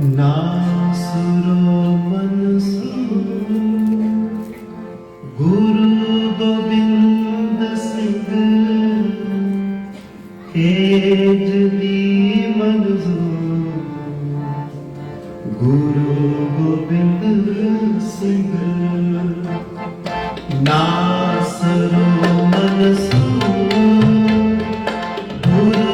ਨਾਸਰੋ ਮਨਸੂ ਗੁਰੂ ਗੋਬਿੰਦ ਸਿੰਘ ਤੇਜ ਦੀ ਮਨਸੂ ਗੁਰੂ ਗੋਬਿੰਦ ਸਿੰਘ। ਨਾਸਰੋ ਮਨਸੂ ਗੁਰੂ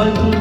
Thank you.